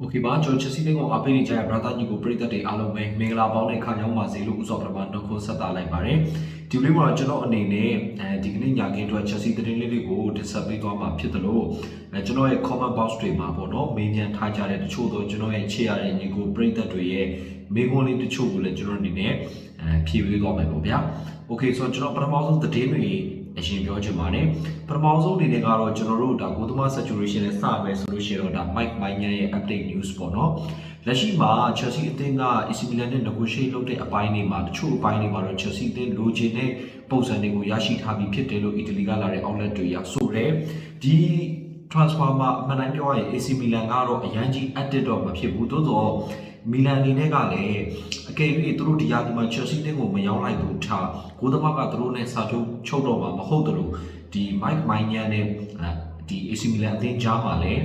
โอเคပါကျွန်တော်ချက်စီတင်းကိုအားပေးနေကြတဲ့ brother ညီကိုပရိသတ်တွေအားလုံးပဲမင်္ဂလာပေါင်းနဲ့ခါကြောင်းပါစေလို့ဥစ္စာပထမနှုတ်ခွန်းဆက်တာလိုက်ပါတယ်ဒီလေးမှာကျွန်တော်အနေနဲ့အဲဒီကနေ့ညခင်းအတွက်ချက်စီတင်းလေးတွေကိုတင်ဆက်ပေးသွားမှာဖြစ်တယ်လို့အဲကျွန်တော်ရဲ့ comment box တွေမှာပေါ့နော်မေးမြန်းထားကြတဲ့တချို့သောကျွန်တော်ရဲ့ချစ်ရတဲ့ညီကိုပရိသတ်တွေရဲ့မေးခွန်းလေးတချို့ကိုလည်းကျွန်တော်အနေနဲ့အဲဖြည့်ပေးသွားမယ်ပေါ့ဗျာโอเคဆိုတော့ကျွန်တော်ပထမဆုံးသတင်းတွေ အရင်ပြောချင်ပါတယ်ပထမဆုံးအနေနဲ့ကတော့ကျွန်တော်တို့ဒါကိုသမ saturation နဲ့စမယ်ဆိုလို့ရှိရင်တော့ဒါ Mike Maignan ရဲ့ update news ပေါ့နော်လက်ရှိမှာ Chelsea အသင်းက AC Milan နဲ့ negotiate လုပ်တဲ့အပိုင်းတွေမှာတချို့အပိုင်းတွေမှာတော့ Chelsea အသင်းလိုချင်တဲ့ပုံစံတွေကိုရရှိထားပြီးဖြစ်တယ်လို့ Italy ကလာတဲ့ outlet တွေရဆိုတယ်ဒီ transfer မှာအမှန်တမ်းပြောရရင် AC Milan ကတော့အရန်ကြီး active တော့မဖြစ်ဘူးသို့တော့ မီလန်အနေနဲ့ကလည်းအကယ်၍သူတို့ဒီရာသီမှာ Chelsea တင်းကိုမရောက်လိုက်ဘူးထားကိုသမကသူတို့နဲ့စာချုပ်ချုပ်တော့မှာမဟုတ်တယ်လို့ဒီ Mike Maignan နဲ့ဒီ AC Milan အသင်းကြားမှာလည်း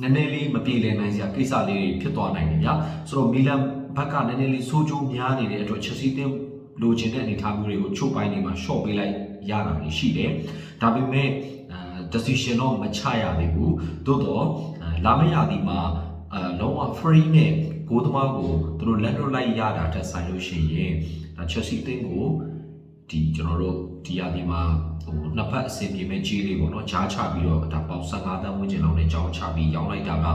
နည်းနည်းလေးမပြေလည်နိုင်စရာကိစ္စလေးတွေဖြစ်သွားနိုင်တယ်ဗျာဆိုတော့မီလန်ဘက်ကနည်းနည်းလေးစိုးကျိုးများနေတဲ့အတွက် Chelsea တင်းလိုချင်တဲ့အနေအထားမျိုးတွေကိုချုပ်ပိုင်းတွေမှာ short ပေးလိုက်ရတာတွေရှိတယ်ဒါပေမဲ့အဲ decision တော့မချရသေးဘူးသို့တော့လာမယ့်ရာသီမှာအဲလုံးဝ free နဲ့ ကိုသမားကိုသူတို့လက်လွတ်လိုက်ရတာတက်ဆိုင်လို့ရှိရင်ဒါ Chelsea အသင်းကိုဒီကျွန်တော်တို့ဒီရာသီမှာဟိုနှစ်ဖက်အဆင်ပြေမဲ့ကြီးလေးပေါ့နော်ဂျားချပြီးတော့ဒါပေါင်15တန်းဝန်းကျင်လောက်နဲ့ကြောင်းချပြီးရောင်းလိုက်တာက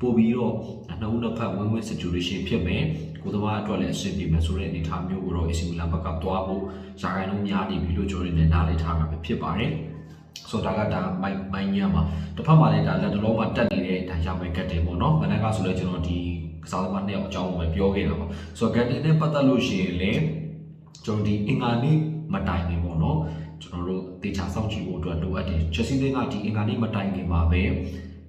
ပို့ပြီးတော့နှစ်ဦးနှစ်ဖက် win win situation ဖြစ်မယ်ကိုသမားအတွက်လည်းအဆင်ပြေမယ်ဆိုတဲ့အနေအထားမျိုးကိုတော့ AC Milan ဘက်ကသွားဖို့ရာဂိုင်နှုန်းများနေပြီလို့ကျွန်တော်တို့လည်းနားလည်ထားမှာပဲဖြစ်ပါတယ်ဆိုတော့ဒါကဒါမိုင်မိုင်ညမှာတစ်ဖက်မှာလည်းဒါလက်တလုံးမှာတက်နေတဲ့ဒါရမယ်ကတ်တယ်ပေါ့နော်မနက်ကဆိုလည်းကျွန်တော်ဒီ ကစားသမားနှစ်ယောက်အကြောင်းကိုပဲပြောခဲ့တာပေါ့ဆိုတော့ကတ်တင်နဲ့ပတ်သက်လို့ရှိရင်လည်းကျွန်တော်ဒီအင်္ဂါနေ့မတိုင်ခင်ပေါ့နော်ကျွန်တော်တို့တေချာစောင့်ကြည့်ဖို့အတွက်လိုအပ်တယ်ချက်စီးတင်းကဒီအင်္ဂါနေ့မတိုင်ခင်မှာပဲ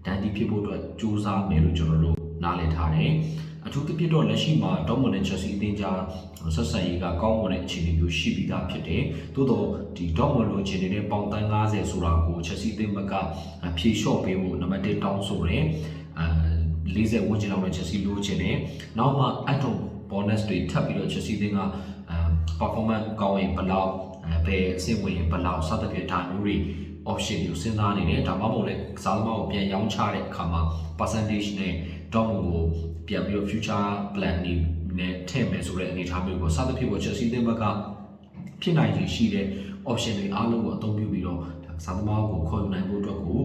ဒန်ဒီဖြစ်ဖို့အတွက်စူးစမ်းမယ်လို့ကျွန်တော်တို့နားလည်ထားတယ်အထူးသဖြင့်တော့လက်ရှိမှာဒေါမွန်နဲ့ချက်စီအသင်းကြားဆက်ဆံရေးကကောင်းမွန်တဲ့အခြေအနေမျိုးရှိပြီးသားဖြစ်တယ်။သို့တော့ဒီဒေါမွန်လိုအခြေအနေနဲ့ပေါင်တန်း90ဆိုတာကိုချက်စီအသင်းဘက်ကဖြေလျှော့ပေးဖို့နံပါတ်1တောင်းဆိုတယ်။အဲ 40ဝန်းကျင်လောက်နဲ့ချက်စီလိုချင်တယ်။နောက်မှအထုံ bonus တွေထပ်ပြီးတော့ချက်စီအသင်းကအဲ performance ကောင်းရင်ဘယ်လောက်အဲဘယ်အဆင့်ဝင်ရင်ဘယ်လောက်စသဖြင့်ဒါမျိုးတွေ option ကိုစဉ်းစားနေတယ်ဒါမှမဟုတ်လည်းစားသမားကိုပြန်ရောင်းချတဲ့အခါမှာ percentage နဲ့တော့ကိုပြန်ပြီးတော့ future plan တွေနဲ့ထည့်မယ်ဆိုတဲ့အနေအထားမျိုးကိုစသဖြင့်ကို Chelsea သင်းဘက်ကဖြစ်နိုင်ခြေရှိတဲ့ option တွေအားလုံးကိုအသုံးပြုပြီးတော့ဒါစားသမားကိုခေါ်ယူနိုင်ဖို့အတွက်ကို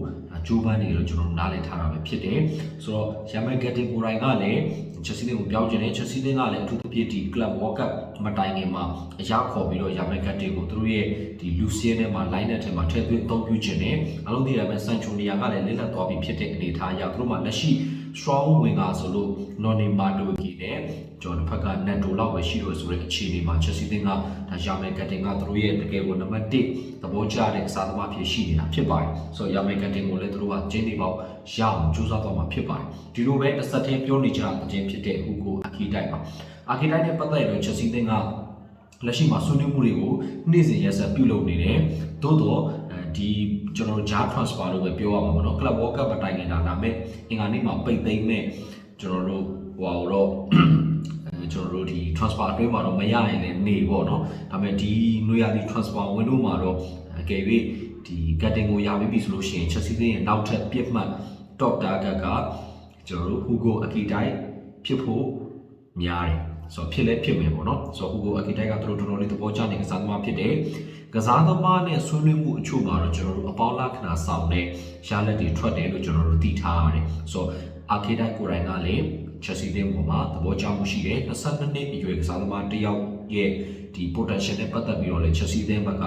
ကြိုးပမ်းနေလို့ကျွန်တော်နားလည်ထားတာပဲဖြစ်တယ်ဆိုတော့ Yamal Gatti ကိုယ်တိုင်ကလည်း Chelsea သင်းကိုပြောင်းချင်တယ် Chelsea သင်းကလည်းအထူးသဖြင့်ဒီ Club World Cup မတိုင်ခင်မှာအရာခေါ်ပြီးတော့ Yamal Gatti ကိုသူတို့ရဲ့ဒီ Lucien နဲ့မှာ line နဲ့ထဲမှာထည့်သွင်းအသုံးပြုချင်တယ်အလုံးသိရမယ် Sancho နေရာကလည်းလက်လက်သွားပြီးဖြစ်တဲ့အနေအထားအရသူတို့မှလက်ရှိ strong winger ဆိုလို့ Noni Madueke နဲ့ကျွန်တော်တစ်ဖက်က Neto လောက်ပဲရှိလို့ဆိုတဲ့အခြေအနေမှာ Chelsea သင်းကဒါယာမယ်ကတင်ကသူတို့ရဲ့တကယ်ကိုနံပါတ်1သဘောကျတဲ့စားသမားဖြစ်ရှိနေတာဖြစ်ပါတယ်ဆိုတော့ယာမယ်ကတင်ကိုလည်းသူတို့ကကျင်းနေပေါက်ရအောင်ကြိုးစားသွားမှာဖြစ်ပါတယ်ဒီလိုပဲတစ်ဆက်တည်းပြောနေကြအချင်းဖြစ်တဲ့ဟူကိုအခီတိုက်ပါအခီတိုက်နဲ့ပတ်သက်ရင် Chelsea သင်းကလက်ရှိမှာဆွေးနွေးမှုတွေကိုနေ့စဉ်ရက်ဆက်ပြုလုပ်နေတယ်သို့တော့ဒီ ကျွန်တော်တို့ jar transfer လို့ပဲပြောရမှာပေါ့နော် club world cup မတိုင်ခင်တာဒါမဲ့အင်္ဂါနေ့မှာပိတ်သိမ်းမဲ့ကျွန်တော်တို့ဟိုတော့အဲကျွန်တော်တို့ဒီ transfer အတွင်းမှာတော့မရရင်လည်းနေပေါ့နော်ဒါပေမဲ့ဒီနွေရာသီ transfer window မှာတော့အကယ်၍ဒီ cutting ကိုရပြီးပြီဆိုလို့ရှိရင် Chelsea သင်းရဲ့နောက်ထပ်ပြစ်မှတ် top target ကကျွန်တော်တို့ Hugo Akitai ဖြစ်ဖို့များတယ်ဆိုတော့ဖြစ်လဲဖြစ်မယ်ပေါ့နော်ဆိုတော့ Hugo Akitai ကသူတို့တော်တော်လေးသဘောကျနေကစားသမားဖြစ်တယ် ကစားသမားနဲ့ဆွေးနွေးမှုအချို့မှာတော့ကျွန်တော်တို့အပေါင်းလက္ခဏာဆောင်တဲ့ရလက်တွေထွက်တယ်လို့ကျွန်တော်တို့သိထားရတယ်ဆိုတော့အာခေတိုက်ကိုယ်တိုင်ကလည်းချက်စီတင်းပေါ်မှာသဘောကျမှုရှိတယ်22နှစ်အရွယ်ကစားသမားတစ်ယောက်ရဲ့ဒီ potential နဲ့ပတ်သက်ပြီးတော့လည်းချက်စီတင်းဘက်က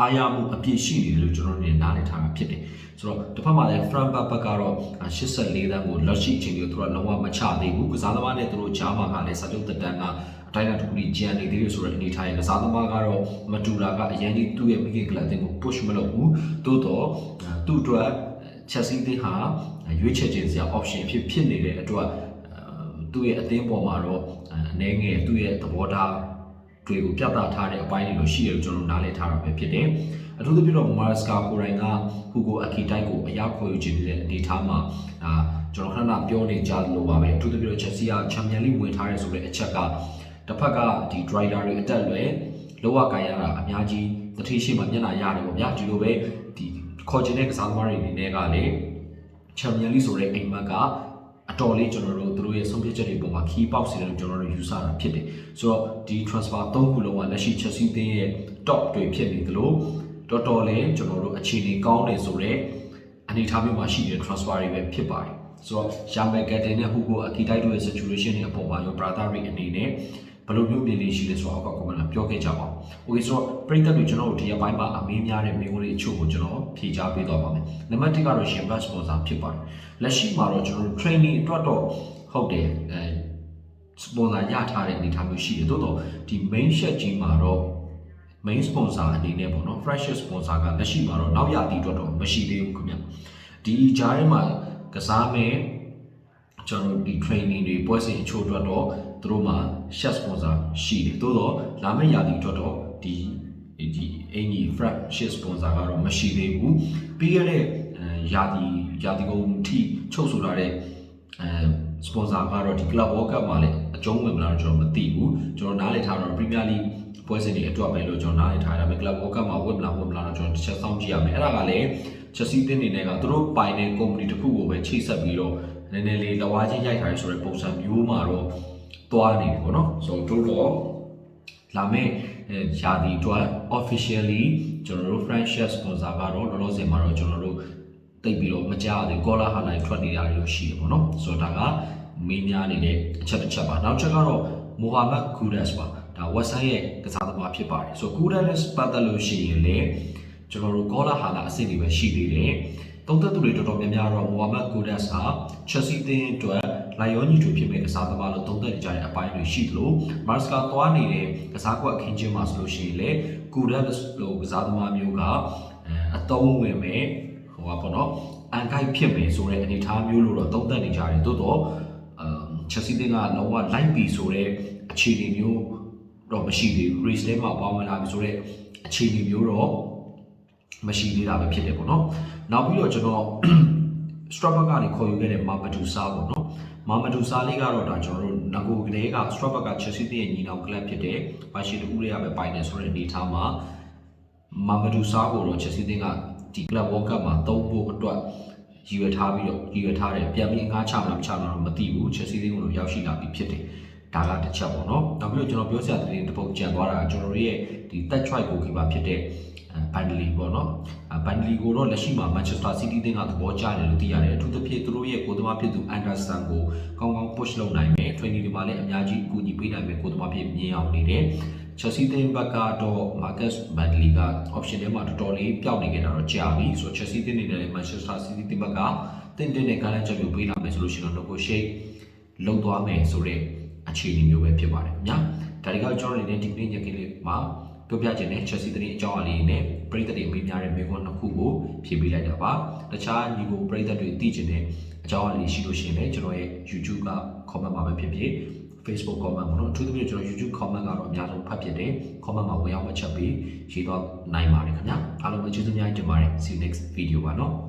အားရမှုအပြည့်ရှိနေတယ်လို့ကျွန်တော်တို့နားလည်ထားမှာဖြစ်တယ်ဆိုတော့တစ်ဖက်မှာလည်း front back ဘက်ကတော့84တန်းကိုလက်ရှိအချိန်ကြီးသူကလုံးဝမချသေးဘူးကစားသမားနဲ့သူတို့ဂျာမာကလည်းစာချုပ်တက်တန်းကအတိုင်းအတာတစ်ခုကြီးကြံနေသေးတယ်ဆိုတဲ့အနေထားရဲ့ကစားသမားကတော့မတူတာကအရင်ကြီးသူ့ရဲ့မိခင်ကလပ်တင်ကို push မလုပ်ဘူးသို့တော့သူ့အတွက် Chelsea တင်းဟာရွေးချယ်ခြင်းစရာ option ဖြစ်ဖြစ်နေတဲ့အတွက်သူ့ရဲ့အသင်းပေါ်မှာတော့အနေငယ်သူ့ရဲ့သဘောထား တွေကိုပြသထားတဲ့အပိုင်းတွေလို့ရှိတယ်လို့ကျွန်တော်နားလည်ထားတာပဲဖြစ်တယ်အထူးသဖြင့်တော့ Maraska ကိုယ်တိုင်က Hugo Akitai ကိုအရောက်ခေါ်ယူခြင်းတဲ့အနေထားမှာအာကျွန်တော်ခဏခဏပြောနေကြလို့ပါပဲအထူးသဖြင့်တော့ Chelsea က Champions League ဝင်ထားရဲဆိုတဲ့အချက်ကတစ်ဖက်ကဒီ driver တွေအတက်လွယ်လောကကိုင်ရတာအများကြီးတတိရှိမှမျက်နှာရတယ်ပေါ့ဗျာဒီလိုပဲဒီခေါ်ချင်တဲ့ကစားသမားတွေအနေနဲ့ကလည်း Champions League ဆိုတဲ့အိမ်မက်ကအ တော်လေးကျွန်တော်တို့သူတို့ရဲ့ဆုံးဖြတ်ချက်တွေပုံမှာ key box တွေလည်းကျွန်တော်တို့ယူဆတာဖြစ်တယ်ဆိုတော့ဒီ transfer ၃ခုလုံးကလက်ရှိ Chelsea အသင်းရဲ့ top တွေဖြစ်နေသလိုတော်တော်လေးကျွန်တော်တို့အခြေအနေကောင်းတယ်ဆိုတော့အနေအထားမျိုးမှာရှိတဲ့ transfer တွေပဲဖြစ်ပါတယ်ဆိုတော့ရှာမယ်ကက်တင်နဲ့ဟူကိုအကီတိုက်တို့ရဲ့ situation တွေအပေါ်မှာရော brother တွေအနေနဲ့ ဘယ်လိုမျိုးမြင်နေရှိလဲဆိုတော့အောက်က comment လာပြောခဲ့ကြပါဦး။ Okay ဆိုတော့ပရိသတ်တွေကျွန်တော်တို့ဒီအပိုင်းမှာအမေးများတဲ့မိန်းကလေးအချို့ကိုကျွန်တော်ဖြေကြားပေးသွားပါမယ်။နံပါတ်1ကတော့ရှင်ဘတ်စပွန်ဆာဖြစ်ပါတယ်။လက်ရှိမှာတော့ကျွန်တော်တို့ training အတွက်တော့ဟုတ်တယ်အဲ sponsor ရထားတဲ့အနေအထားမျိုးရှိတယ်။သို့တော့ဒီ main shed ကြီးမှာတော့ main sponsor အနေနဲ့ပေါ့နော် fresh sponsor ကလက်ရှိမှာတော့နောက်ရသည့်အတွက်တော့မရှိသေးဘူးခင်ဗျ။ဒီကြားထဲမှာကစားမယ်ကျွန်တော်တို့ဒီ training တွေပွဲစဉ်အချို့အတွက်တော့ သူတို့မှာ chef sponsor ရှိတယ်သို့တော့လာမယ့်ရာသီအတွက်တော့ဒီဒီအင်ကြီး fresh chef sponsor ကတော့မရှိသေးဘူးပြီးရတဲ့အဲရာသီရာသီကုန်ထိချုပ်ဆိုထားတဲ့အဲ sponsor ကတော့ဒီ club world cup မှာလည်းအကျုံးဝင်မလားတော့ကျွန်တော်မသိဘူးကျွန်တော်နားလည်ထားတော့ premier league ပွဲစဉ်တွေအတွက်ပဲလို့ကျွန်တော်နားလည်ထားရဒါပေမဲ့ club world cup မှာဝင်မလားဝင်မလားတော့ကျွန်တော်တစ်ချက်စောင့်ကြည့်ရမယ်အဲ့ဒါကလည်း Chelsea တင်းနေနဲ့ကသူတို့ပိုင်တဲ့ company တစ်ခုကိုပဲချိတ်ဆက်ပြီးတော့နည်းနည်းလေးလဝါချင်းရိုက်ထားရဆိုတဲ့ပုံစံမျိုးမှာတော့ သွားနေတယ်ပေါ့နော်ဆိုတော့တို့တော့လာမယ့်အဲယာဒီအတွက် officially ကျွန်တော်တို့ franchise sponsor ကတော့လောလောဆယ်မှာတော့ကျွန်တော်တို့တိတ်ပြီးတော့မကြရသေးကောလာဟာလိုက်ထွက်နေတာတွေရှိတယ်ပေါ့နော်ဆိုတော့ဒါကမင်းများနေတဲ့အချက်တစ်ချက်ပါနောက်ချက်ကတော့မိုဟာမက်ကူဒက်စ်ပါဒါ website ရဲ့ကစားသမားဖြစ်ပါတယ်ဆိုတော့ကူဒက်စ်ပတ်သက်လို့ရှိရင်လေကျွန်တော်တို့ကောလာဟာလာအဆင့်တွေပဲရှိသေးတယ် သုံးသက်သူတွေတော်တော်များများတော့မိုဟာမက်ကူဒက်စ်ဟာချက်စီတင်းအတွက်လိုက်ရောညီတူဖြစ်မဲ့ကစားသမားလို့သုံးသက်ကြတဲ့အပိုင်းတွေရှိသလိုမာစကာသွားနေတဲ့ကစားကွက်အခင်းချင်းမှာဆိုလို့ရှိရင်လေကူဒက်စ်လို့ကစားသမားမျိုးကအတုံးဝင်မဲ့ဟိုပါပေါ့နော်အန်ကိုက်ဖြစ်မယ်ဆိုတဲ့အနေအထားမျိုးလို့တော့သုံးသက်နေကြတယ်သို့တော့ချက်စီတင်းကလုံးဝလိုက်ပြီဆိုတဲ့အခြေအနေမျိုးတော့မရှိသေးဘူး race ထဲမှာပေါင်းဝင်လာပြီဆိုတော့အခြေအနေမျိုးတော့ မရှိသေးတာပဲဖြစ်တယ်ပေါ့နော်နောက်ပြီးတော့ကျွန်တော် Strasbourg ကနေခေါ်ယူခဲ့တဲ့မာမဒူဆာပေါ့နော်မာမဒူဆာလေးကတော့ဒါကျွန်တော်တို့ငကိုကလေးက Strasbourg က Chelsea ရဲ့ညီနောင်ကလပ်ဖြစ်တဲ့ဘာရှိတူဦးရရပဲပိုင်နေဆိုတဲ့အနေအထားမှာမာမဒူဆာကိုတော့ Chelsea ကဒီ Club World Cup မှာသုံးဖို့အတွက်ရည်ရွယ်ထားပြီးတော့ရည်ရွယ်ထားတယ်ပြန်ပြီးငါးချမလားမချမလားတော့မသိဘူး Chelsea ကိုတော့ရောက်ရှိလာပြီဖြစ်တယ်ဒါကတစ်ချက်ပေါ့နော်နောက်ပြီးတော့ကျွန်တော်ပြောစရာတဲ့တစ်ပုတ်ကြံသွားတာကျွန်တော်တို့ရဲ့ ဒီ touch right goalkeeper ဖြစ်တဲ့ဘန်ဒလီပေါ့နော်ဘန်ဒလီကိုတော့လက်ရှိမှာ Manchester City တင်းကသဘောကျတယ်လို့သိရတယ်အထူးသဖြင့်သူတို့ရဲ့ကိုယ်သမားဖြစ်သူ Anderson ကိုကောင်းကောင်း push လုပ်နိုင်မယ် training တွေမှာလည်းအများကြီးအကူအညီပေးနိုင်မယ်ကိုယ်သမားဖြစ်မြင်အောင်နေတယ် Chelsea တင်းဘက်ကတော့ Marcus Bradley က option ထဲမှာတော်တော်လေးပျောက်နေကြတာတော့ကြာပြီဆိုတော့ Chelsea တင်းနေတယ် Manchester City တင်းဘက်ကတင်းတင်းနဲ့ကလည်းချက်မျိုးပေးလာမယ်ဆိုလို့ရှိရင်တော့ negotiate လုပ်သွားမယ်ဆိုတဲ့အခြေအနေမျိုးပဲဖြစ်ပါတယ်ခင်ဗျာဒါတွေကကျွန်တော်တို့အနေနဲ့ဒီနေ့ညကလေးမှာ ပြောပြခြင်းနဲ့ Chelsea သတင်းအကြောင်းအလေးနဲ့ပြည်သက်တွေအမေးများတဲ့မိကွန်းနှစ်ခုကိုဖြည့်ပေးလိုက်တာပါတခြားညီကိုပြည်သက်တွေသိချင်တဲ့အကြောင်းအလေးရှိလို့ရှိရင်လည်းကျွန်တော်ရဲ့ YouTube က comment မှာပဲဖြစ်ဖြစ် Facebook comment ပေါ့နော်အထူးသဖြင့်ကျွန်တော် YouTube comment ကတော့အများဆုံးဖတ်ဖြစ်တယ် comment မှာဝင်ရောက်မှတ်ချက်ပြီးရေးတော့နိုင်ပါတယ်ခင်ဗျာအားလုံးပဲကျေးဇူးများတင်ပါတယ် see you next video ပါနော်